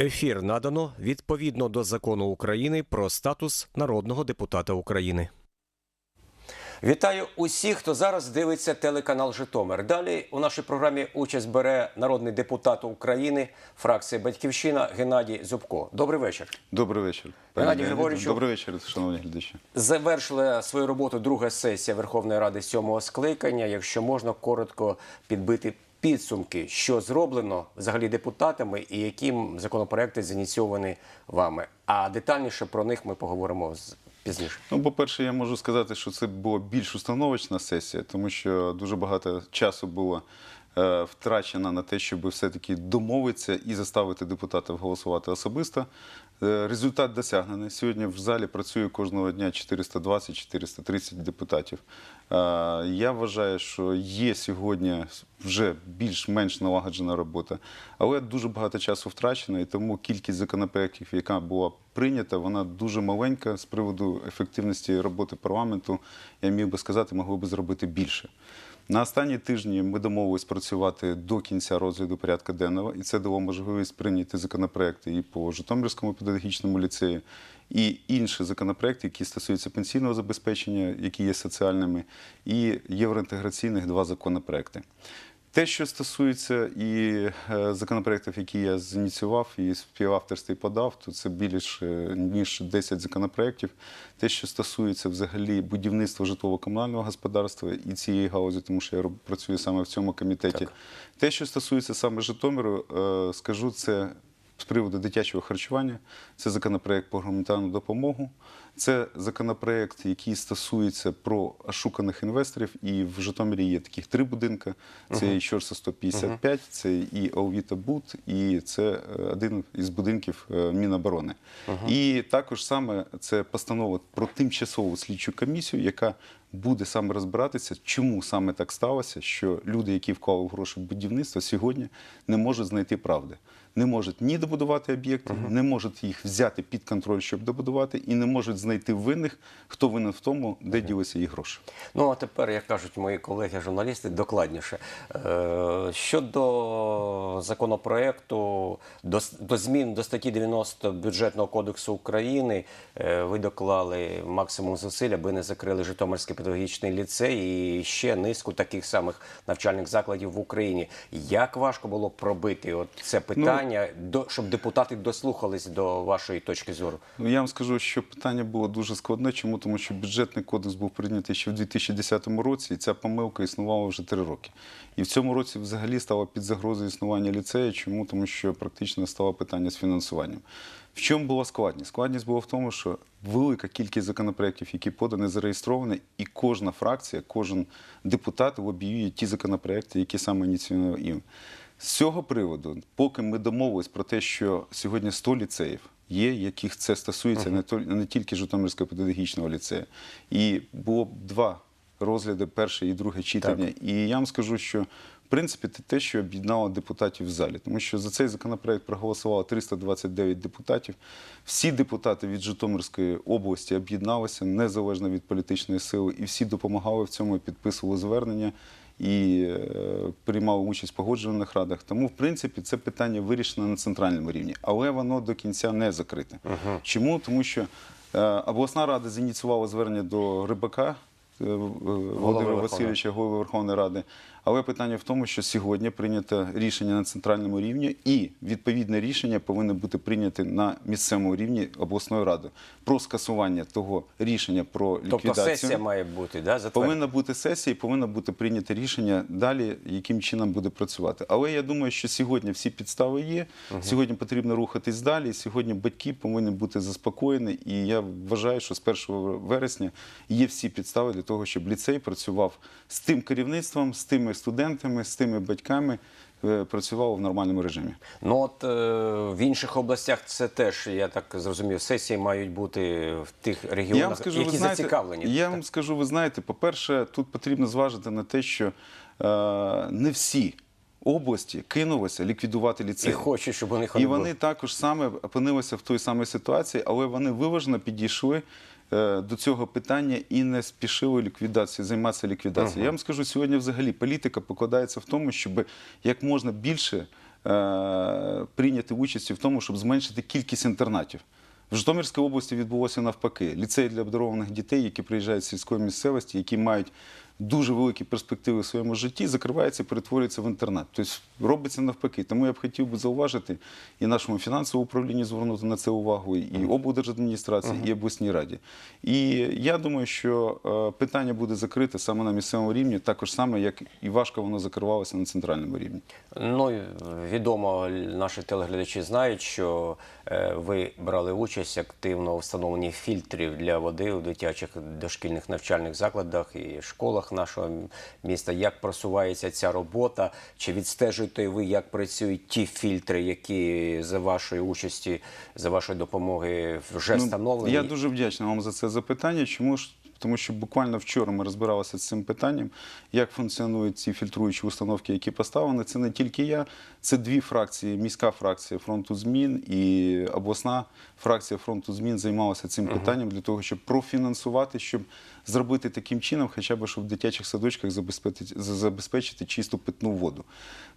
Ефір надано відповідно до закону України про статус народного депутата України. Вітаю усіх, хто зараз дивиться телеканал Житомир. Далі у нашій програмі участь бере народний депутат України, фракція Батьківщина Геннадій Зубко. Добрий вечір. Добрий вечір. Геннадій Пане Григоровичу. Добрий вечір, шановні глядачі. Завершила свою роботу друга сесія Верховної Ради сьомого скликання. Якщо можна коротко підбити підсумки, що зроблено взагалі депутатами і які законопроекти зініційовані вами. А детальніше про них ми поговоримо з- пізніше. Ну, по-перше, я можу сказати, що це була більш установочна сесія, тому що дуже багато часу було е, втрачено на те, щоб все-таки домовитися і заставити депутатів голосувати особисто. Е, результат досягнений. Сьогодні в залі працює кожного дня 420-430 депутатів. Е, я вважаю, що є сьогодні вже більш-менш налагоджена робота, але дуже багато часу втрачено, і тому кількість законопроєктів, яка була прийнята, вона дуже маленька з приводу ефективності роботи парламенту. Я міг би сказати, могли би зробити більше. На останні тижні ми домовились працювати до кінця розгляду порядка денного, і це дало можливість прийняти законопроекти і по Житомирському педагогічному ліцею, і інші законопроекти, які стосуються пенсійного забезпечення, які є соціальними, і євроінтеграційних два законопроекти. Те, що стосується і е, законопроєктів, які я зініціював і співавторстві подав, то це більш е, ніж 10 законопроєктів. Те, що стосується взагалі будівництва житлово-комунального господарства і цієї галузі, тому що я працюю саме в цьому комітеті. Так. Те, що стосується саме Житомиру, е, скажу це з приводу дитячого харчування. Це законопроект про гуманітарну допомогу. Це законопроект, який стосується про ошуканих інвесторів. І в Житомирі є таких три будинки: це і Щорса 155, це і Олвіта Бут, і це е, один із будинків е, Міноборони. І також саме це постанова про тимчасову слідчу комісію, яка буде саме розбиратися, чому саме так сталося, що люди, які вклали гроші в будівництво, сьогодні не можуть знайти правди. Не можуть ні добудувати об'єкти, не можуть їх взяти під контроль, щоб добудувати, і не можуть знайти винних, хто винен в тому, де ділися їх гроші. Ну а тепер, як кажуть мої колеги-журналісти, докладніше. Е, Щодо законопроекту, до, до змін до статті 90 бюджетного кодексу України, е, ви доклали максимум зусиль, аби не закрили Житомирський педагогічний ліцей і ще низку таких самих навчальних закладів в Україні. Як важко було пробити от це питання, до, щоб депутати дослухались до вашої точки зору? Ну, я вам скажу, що питання було дуже складне. Чому? Тому що бюджетний кодекс був прийнятий ще в 2010 році, і ця помилка існувала вже три роки. І в цьому році взагалі стало під загрозою існування ліцею. Чому? Тому що практично стало питання з фінансуванням. В чому була складність? Складність була в тому, що велика кількість законопроєктів, які подані, зареєстровані, і кожна фракція, кожен депутат лобіює ті законопроекти, які саме ініціював їм. З цього приводу, поки ми домовились про те, що сьогодні 100 ліцеїв є, яких це стосується не, то- не тільки Житомирського педагогічного ліцею, і було б два розгляди, перше і друге читання. І я вам скажу, що в принципі це те, що об'єднало депутатів в залі, тому що за цей законопроект проголосувало 329 депутатів. Всі депутати від Житомирської області об'єдналися незалежно від політичної сили, і всі допомагали в цьому, підписували звернення і приймав участь в погоджувальних радах. Тому, в принципі, це питання вирішено на центральному рівні, але воно до кінця не закрите. Чому? Тому що е, обласна рада зініціювала звернення до Рибака. е, е, Володимира Васильовича, голови Верховної Ради. Але питання в тому, що сьогодні прийнято рішення на центральному рівні, і відповідне рішення повинно бути прийняте на місцевому рівні обласної ради про скасування того рішення про Тобто сесія має бути, да, затверджена? Повинна бути сесія, і повинно бути прийнято рішення далі, яким чином буде працювати. Але я думаю, що сьогодні всі підстави є. Сьогодні потрібно рухатись далі. Сьогодні батьки повинні бути заспокоєні. І я вважаю, що з 1 вересня є всі підстави для того, щоб ліцей працював з тим керівництвом, з тими студентами, з тими батьками. е, Працював в нормальному режимі. Ну от е, в інших областях це теж, я так зрозумів, сесії мають бути в тих регіонах, Я вам скажу, які ви знаєте, зацікавлені. Я вам скажу, ви знаєте, по-перше, тут потрібно зважити на те, що е, не всі області кинулися ліквідувати І хочуть, щоб них І вони також саме опинилися в той самій ситуації, але вони виважено підійшли до цього питання і не спішили ліквідації, займатися ліквідацією. Я вам скажу, сьогодні взагалі політика покладається в тому, щоб як можна більше е, прийняти участь в тому, щоб зменшити кількість інтернатів. В Житомирській області відбулося навпаки. Ліцей для обдарованих дітей, які приїжджають з сільської місцевості, які мають дуже великі перспективи в своєму житті, закривається і перетворюється в інтернат. Тобто робиться навпаки. Тому я б хотів би зауважити і нашому фінансовому управлінні звернути на це увагу, і облдержадміністрації, і обласній раді. І я думаю, що е, питання буде закрите саме на місцевому рівні, також саме, як і важко воно закривалося на центральному рівні. Ну, відомо, наші телеглядачі знають, що е, ви брали участь активно у встановленні фільтрів для води у дитячих дошкільних навчальних закладах і школах нашого міста. Як просувається ця робота? Чи відстежуєте ви, як працюють ті фільтри, які за вашої участі, за вашої допомоги вже Ну, встановлені? Я дуже вдячний вам за це запитання. Чому ж? Тому що буквально вчора ми розбиралися з цим питанням, як функціонують ці фільтруючі установки, які поставлені. Це не тільки я, це дві фракції: міська фракція фронту змін і обласна фракція фронту змін займалася цим питанням для того, щоб профінансувати, щоб зробити таким чином, хоча б щоб в дитячих садочках забезпечити, забезпечити чисту питну воду.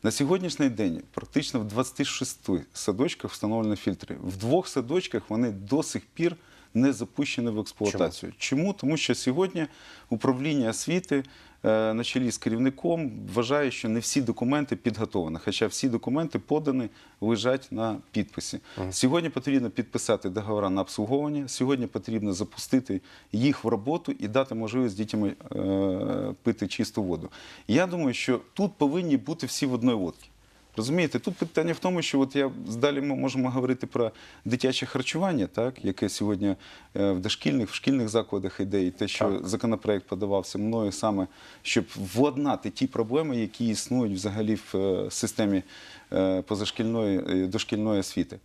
На сьогоднішній день практично в 26 садочках встановлені фільтри. В двох садочках вони до сих пір не запущені в експлуатацію. Чому? Тому що сьогодні управління освіти е, на чолі з керівником вважає, що не всі документи підготовлені, хоча всі документи подані, лежать на підписі. Сьогодні потрібно підписати договори на обслуговування, сьогодні потрібно запустити їх в роботу і дати можливість дітям е, пити чисту воду. Я думаю, що тут повинні бути всі в одній лодці. Розумієте, тут питання в тому, що от я далі ми можемо говорити про дитяче харчування, так яке сьогодні е, в дошкільних, в шкільних закладах іде, і те, що Так. законопроект подавався мною саме, щоб владнати ті проблеми, які існують взагалі в е, системі е, позашкільної дошкільної освіти.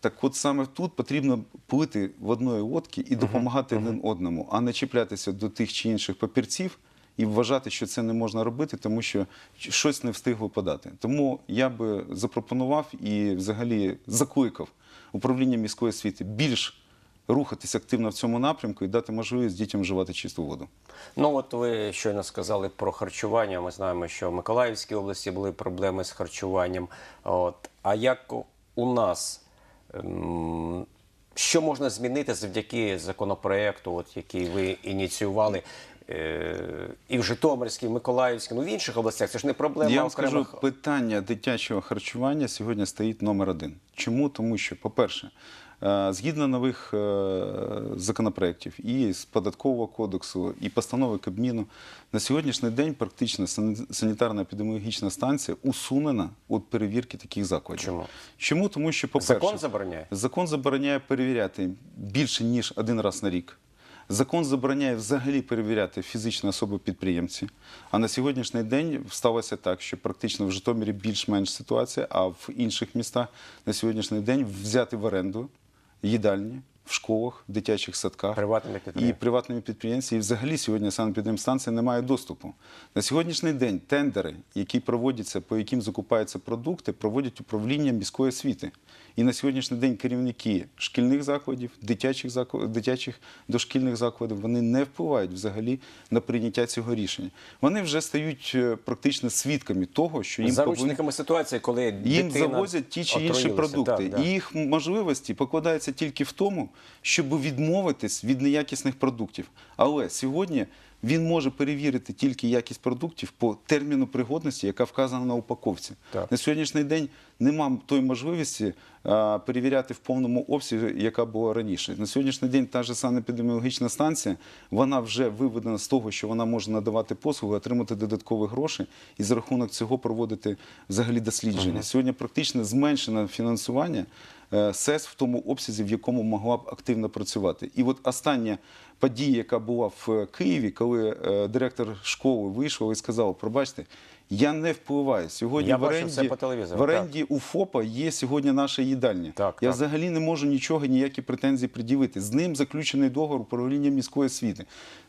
Так от саме тут потрібно плити в одної лодці і допомагати один одному, а не чіплятися до тих чи інших папірців і вважати, що це не можна робити, тому що щось не встигло подати. Тому я би запропонував і взагалі закликав управління міської освіти більш рухатись активно в цьому напрямку і дати можливість дітям вживати чисту воду. Ну от ви щойно сказали про харчування. Ми знаємо, що в Миколаївській області були проблеми з харчуванням. От а як у нас? ем, Що можна змінити завдяки законопроекту, от який ви ініціювали і в Житомирській, і в Миколаївській, ну в інших областях? Це ж не проблема Я вам скажу, питання дитячого харчування сьогодні стоїть номер один. Чому? Тому що, по-перше, е, згідно нових е, законопроєктів і з податкового кодексу, і постанови Кабміну, на сьогоднішній день практично сані- санітарно-епідеміологічна станція усунена від перевірки таких закладів. Чому? Чому? Тому що, по-перше, Закон забороняє? Закон забороняє перевіряти більше ніж один раз на рік. Закон забороняє взагалі перевіряти фізичні особи-підприємці. А на сьогоднішній день сталося так, що практично в Житомирі більш-менш ситуація, а в інших містах на сьогоднішній день взяти в оренду їдальні в школах, дитячих садках Приватними і приватними підприємцями. І взагалі сьогодні санепідемстанція не має доступу. На сьогоднішній день тендери, які проводяться, по яким закупаються продукти, проводять управління міської освіти. І на сьогоднішній день керівники шкільних закладів, дитячих дитячих дошкільних закладів, вони не впливають взагалі на прийняття цього рішення. Вони вже стають е, практично свідками того, що їм повинні Заручниками ситуації, коли їм дитина завозять ті чи інші продукти. Так, так. І їх можливості покладаються тільки в тому, щоб відмовитись від неякісних продуктів. Але сьогодні він може перевірити тільки якість продуктів по терміну пригодності, яка вказана на упаковці. Так. На сьогоднішній день нема тої можливості а, перевіряти в повному обсязі, яка була раніше. На сьогоднішній день та ж санепідеміологічна станція, вона вже виведена з того, що вона може надавати послуги, отримати додаткові гроші і за рахунок цього проводити взагалі дослідження. Сьогодні практично зменшено фінансування е, СЕС в тому обсязі, в якому могла б активно працювати. І от остання подія, яка була в Києві, коли е, директор школи вийшов і сказав: пробачте, я не впливаю. Сьогодні Я в оренді, це по телевізору, в оренді у ФОПа є сьогодні наша їдальня. Так, я так. взагалі не можу нічого, ніякі претензії пред'явити. З ним заключений договор управління міської освіти.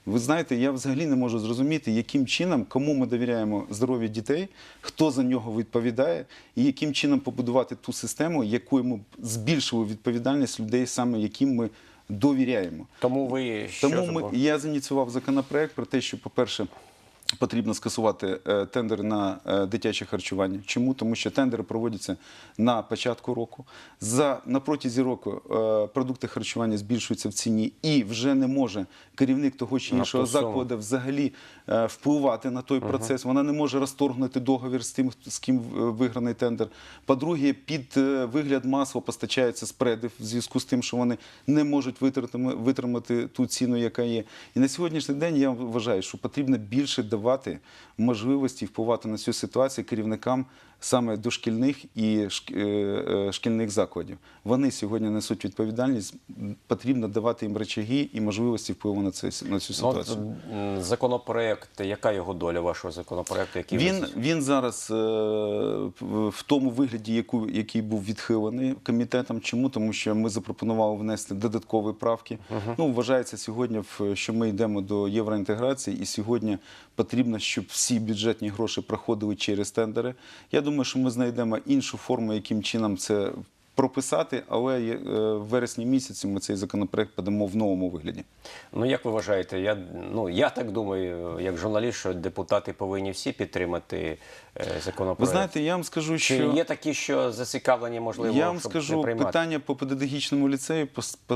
Ви знаєте, я взагалі не можу зрозуміти, яким чином, кому ми довіряємо здоров'я дітей, хто за нього відповідає, і яким чином побудувати ту систему, якою ми збільшили відповідальність людей, саме яким ми довіряємо. Тому ви що Тому ми, я зініціював законопроект про те, що, по-перше, Потрібно скасувати е, тендери на е, дитяче харчування. Чому? Тому що тендери проводяться на початку року. За на протязі року е, продукти харчування збільшуються в ціні, і вже не може керівник того чи іншого закладу взагалі впливати на той процес. Вона не може розторгнути договір з тим, з ким виграний тендер. По-друге, під вигляд масла постачаються спреди в зв'язку з тим, що вони не можуть витримати ту ціну, яка є. І на сьогоднішній день я вважаю, що потрібно більше давати можливості впливати на цю ситуацію керівникам саме дошкільних і е, е, шкільних закладів. Вони сьогодні несуть відповідальність. Потрібно давати їм речаги і можливості впливу на, це, на цю Ну, ситуацію. от, законопроект, яка його доля вашого законопроекту? Який Він, ви- він зараз е, в тому вигляді, яку, який був відхилений комітетом. Чому? Тому що ми запропонували внести додаткові правки. Ну, вважається сьогодні, що ми йдемо до євроінтеграції, і сьогодні потрібно, щоб всі бюджетні гроші проходили через тендери. Я думаю, що ми знайдемо іншу форму, яким чином це прописати, але е, в вересні місяці ми цей законопроект подамо в новому вигляді. Ну як ви вважаєте? Я ну я так думаю, як журналіст, що депутати повинні всі підтримати законопроект. Ви знаєте, я вам скажу, Чи є такі, що зацікавлені, можливо, Я вам щоб скажу, не приймати? питання по педагогічному ліцею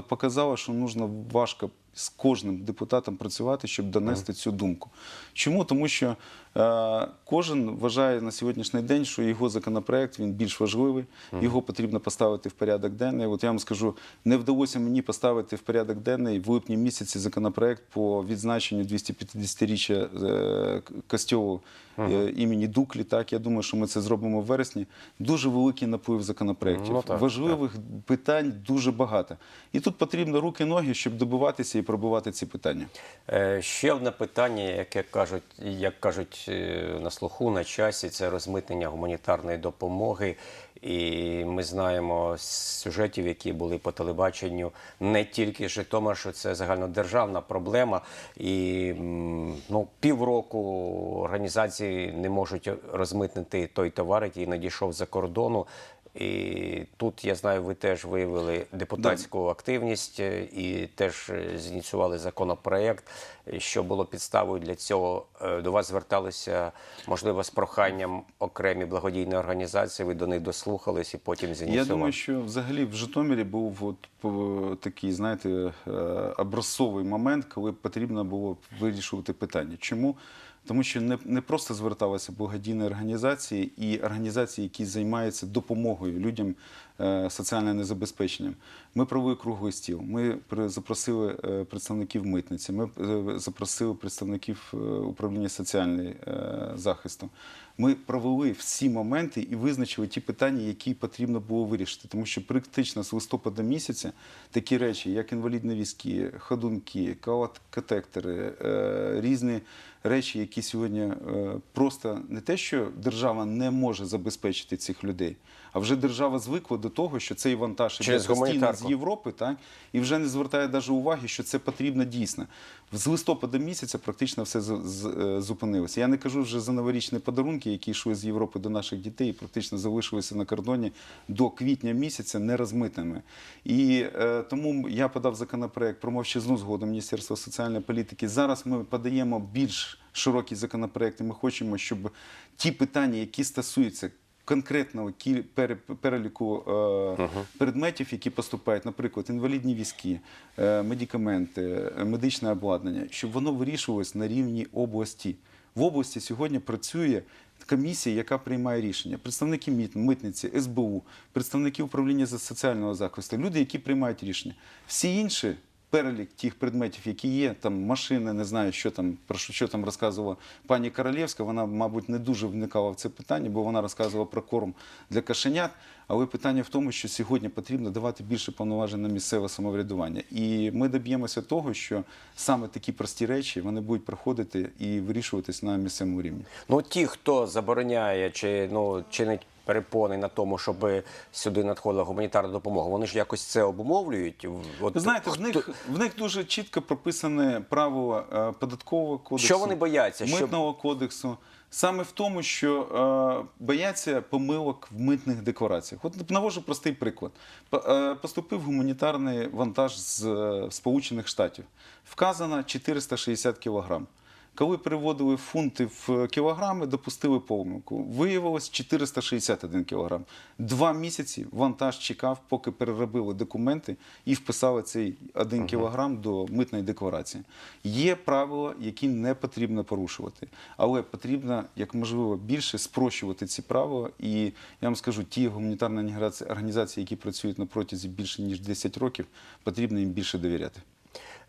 показало, що нужно важко з кожним депутатом працювати, щоб донести цю думку. Чому? Тому що е, кожен вважає на сьогоднішній день, що його законопроект він більш важливий, його потрібно поставити в порядок денний. От я вам скажу, не вдалося мені поставити в порядок денний в липні місяці законопроект по відзначенню 250-річчя е, к- костьолу е, імені Дуклі. Так, я думаю, що ми це зробимо в вересні. Дуже великий наплив законопроєктів. Ну, так, Важливих питань дуже багато. І тут потрібно руки, ноги, щоб добиватися і пробувати ці питання. Е, Ще одне питання, яке кажуть, як кажуть е, на слуху, на часі, це розмитнення гуманітарної допомоги. І ми знаємо сюжетів, які були по телебаченню, не тільки Житомир, що це загальнодержавна проблема. І ну, півроку організації не можуть розмитнити той товар, який надійшов за кордону. І тут я знаю, ви теж виявили депутатську активність е, і теж е, зініціювали законопроект. Що було підставою для цього? Е, До вас зверталися, можливо, з проханням окремі благодійні організації. Ви до них дослухались і потім зініціювали. Я думаю, що взагалі в Житомирі був от, такий, знаєте, образцовий момент, коли потрібно було вирішувати питання. Чому? Тому що не, не просто зверталися благодійні організації і організації, які займаються допомогою людям е, соціальним незабезпеченням. Ми провели круглий стіл. Ми запросили е, представників митниці. Ми е, запросили представників управління соціального захисту. Ми провели всі моменти і визначили ті питання, які потрібно було вирішити. Тому що практично з листопада місяця такі речі, як інвалідні візки, ходунки, калат- катектори, е, різні речі, які сьогодні е, просто не те, що держава не може забезпечити цих людей, а вже держава звикла до того, що цей вантаж іде постійно з. Європи, так і вже не звертає навіть уваги, що це потрібно дійсно. З листопада місяця практично все е, зупинилося. Я не кажу вже за новорічні подарунки, які йшли з Європи до наших дітей, і практично залишилися на кордоні до квітня місяця нерозмитими. І е, тому я подав законопроект про мовчазну згоду Міністерства соціальної політики. Зараз ми подаємо більш широкий законопроект, і ми хочемо, щоб ті питання, які стосуються конкретного переліку е, предметів, які поступають, наприклад, інвалідні візки, е, медикаменти, е, медичне обладнання, щоб воно вирішувалось на рівні області. В області сьогодні працює комісія, яка приймає рішення. Представники мит- митниці, СБУ, представники управління соціального захисту, люди, які приймають рішення. Всі інші перелік тих предметів, які є, там машини, не знаю, що там про що, що там розказувала пані Королєвська. Вона, мабуть, не дуже вникала в це питання, бо вона розказувала про корм для кошенят. Але питання в тому, що сьогодні потрібно давати більше повноважень на місцеве самоврядування. І ми доб'ємося того, що саме такі прості речі вони будуть проходити і вирішуватись на місцевому рівні. Ну, ті, хто забороняє чи ну чинить перепони на тому, щоб сюди надходила гуманітарна допомога, вони ж якось це обумовлюють. От знаєте, в них, в них дуже чітко прописане право е, податкового кодексу, Що вони бояться? Що- митного кодексу. Саме в тому, що е, бояться помилок в митних деклараціях. От навожу простий приклад. Е, Поступив гуманітарний вантаж з е, Сполучених Штатів. Вказано 460 кілограм. Коли переводили фунти в кілограми, допустили помилку. Виявилось 461 кілограм. Два місяці вантаж чекав, поки переробили документи і вписали цей один кілограм до митної декларації. Є правила, які не потрібно порушувати, але потрібно як можливо більше спрощувати ці правила. І я вам скажу, ті гуманітарні організації- організації, які працюють на протязі більше ніж 10 років, потрібно їм більше довіряти.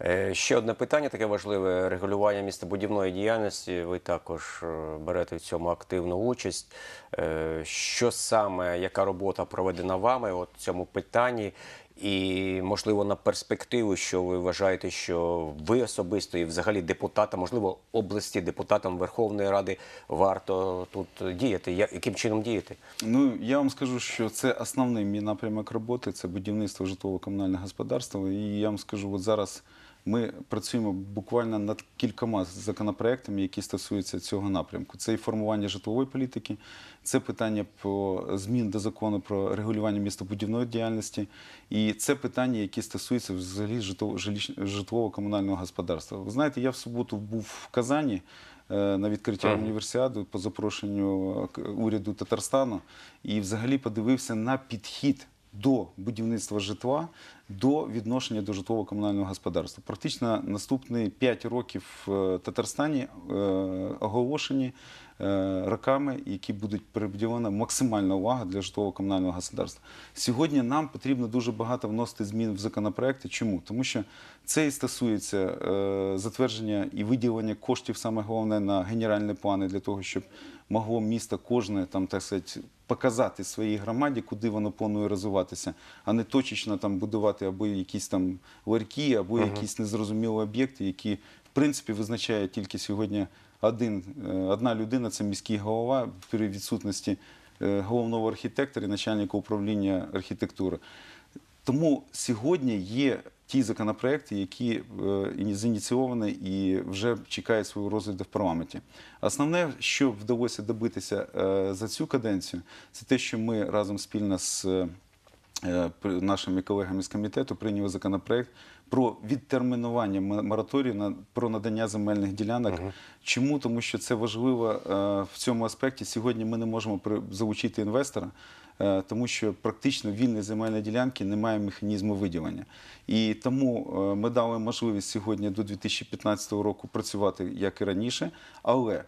Е, Ще одне питання таке важливе: регулювання містобудівної діяльності. Ви також е, берете в цьому активну участь. Е, Що саме, яка робота проведена вами от в цьому питанні? І, можливо, на перспективу, що ви вважаєте, що ви особисто і взагалі депутатам, можливо, області, депутатам Верховної Ради варто тут діяти? Яким чином діяти? Ну, я вам скажу, що це основний мій напрямок роботи, це будівництво житлово-комунального господарства. І я вам скажу, от зараз ми працюємо буквально над кількома законопроектами, які стосуються цього напрямку. Це і формування житлової політики, це питання по змін до закону про регулювання містобудівної діяльності, і це питання, які стосуються взагалі житлово-комунального господарства. Ви знаєте, я в суботу був в Казані е, на відкриття універсіади по запрошенню е, уряду Татарстану і взагалі подивився на підхід до будівництва житла, до відношення до житлово-комунального господарства. Практично наступні 5 років в Татарстані е, оголошені е, роками, які будуть приділена максимальна увага для житлово-комунального господарства. Сьогодні нам потрібно дуже багато вносити змін в законопроекти. Чому? Тому що це і стосується е, затвердження і виділення коштів, саме головне, на генеральні плани для того, щоб могло місто кожне там так сказати, показати своїй громаді, куди воно планує розвиватися, а не точечно там будувати або якісь там ларьки, або якісь незрозумілі об'єкти, які в принципі визначає тільки сьогодні один, е, одна людина, це міський голова при відсутності е, головного архітектора і начальника управління архітектури. Тому сьогодні є ті законопроекти, які е, зініційовані і вже чекають свого розгляду в парламенті. Основне, що вдалося добитися е, за цю каденцію, це те, що ми разом спільно з е, нашими колегами з комітету прийняли законопроект про відтермінування мораторію на про надання земельних ділянок. Чому? Тому що це важливо в цьому аспекті. Сьогодні ми не можемо залучити інвестора. Е, Тому що практично вільної земельної ділянки немає механізму виділення. І тому е, ми дали можливість сьогодні до 2015 року працювати як і раніше, але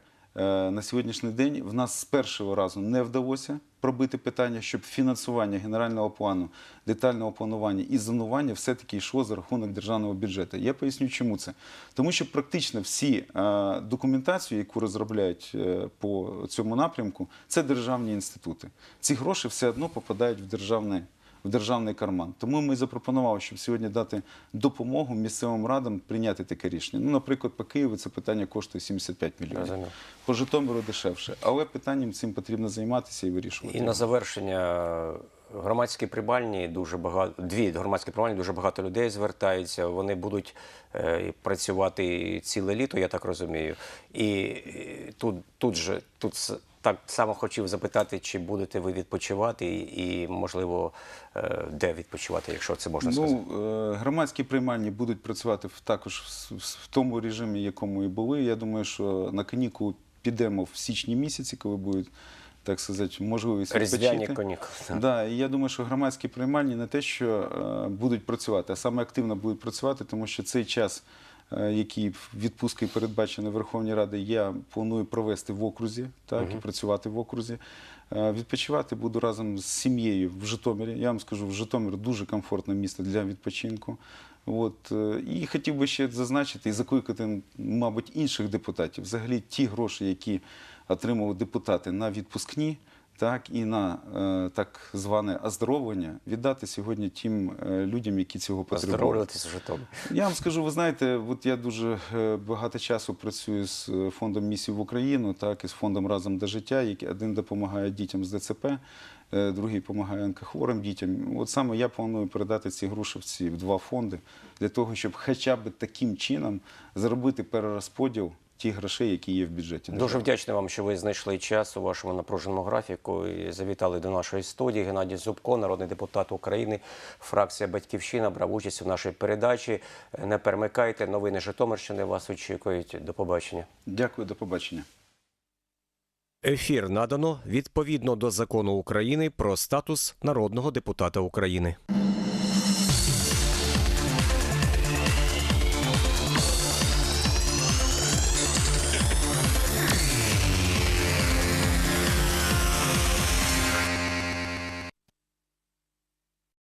на сьогоднішній день в нас з першого разу не вдалося пробити питання, щоб фінансування генерального плану, детального планування і зонування все-таки йшло за рахунок державного бюджету. Я поясню, чому це. Тому що практично всі е, документацію, яку розробляють е, по цьому напрямку, це державні інститути. Ці гроші все одно попадають в державне. В державний карман. Тому ми запропонували, щоб сьогодні дати допомогу місцевим радам прийняти таке рішення. Ну, наприклад, по Києву це питання коштує 75 мільйонів. По Житомиру дешевше. Але питанням цим потрібно займатися і вирішувати. І на завершення громадські прибальні дуже багато дві громадські прибальні дуже багато людей звертаються. Вони будуть е, працювати ціле літо, я так розумію. І тут, тут же тут так само хотів запитати, чи будете ви відпочивати, і, можливо, е, де відпочивати, якщо це можна сказати. Ну, е, громадські приймальні будуть працювати в- також в, в- в тому режимі, якому і були. Я думаю, що на канікулу підемо в січні місяці, коли будуть, так сказати, можливість Різдвяні відпочити. Да, і я думаю, що громадські приймальні не те, що е, будуть працювати, а саме активно будуть працювати, тому що цей час, е, який відпустки передбачений Верховній Раді, я планую провести в окрузі, так, і працювати в окрузі. Е, Відпочивати буду разом з сім'єю в Житомирі. Я вам скажу, в Житомир дуже комфортне місто для відпочинку. От, і хотів би ще зазначити і закликати, мабуть, інших депутатів. Взагалі ті гроші, які отримали депутати на відпускні, так і на е, так зване оздоровлення віддати сьогодні тим е, людям, які цього потребують. Оздоровлюватися в Житомирі. Я вам скажу, ви знаєте, от я дуже е, багато часу працюю з фондом місій в Україну, так і з фондом разом до життя, який один допомагає дітям з ДЦП, другий допомагає онкохворим дітям. От саме я планую передати ці гроші в ці в два фонди для того, щоб хоча б таким чином зробити перерозподіл тих грошей, які є в бюджеті. Дуже вдячний вам, що ви знайшли час у вашому напруженому графіку і завітали до нашої студії. Геннадій Зубко, народний депутат України, фракція Батьківщина, брав участь у нашій передачі. Не перемикайте. Новини Житомирщини вас очікують. До побачення. Дякую, до побачення. Ефір надано відповідно до закону України про статус народного депутата України.